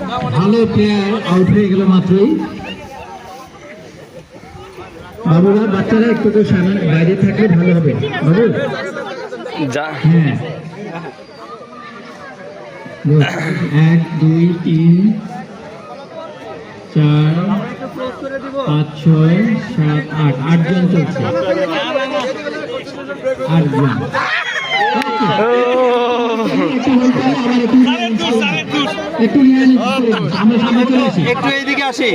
ভালো player out হয়ে গেল মাত্রই। বাবুরা বাচ্চারা একটু তো সামনে বাইরে থাকলে ভালো হবে। বাবু? হ্যাঁ. এক দুই তিন চার পাঁচ ছয় সাত আট। আটজন চলছে। আটজন। একটু এইদিকে আসি।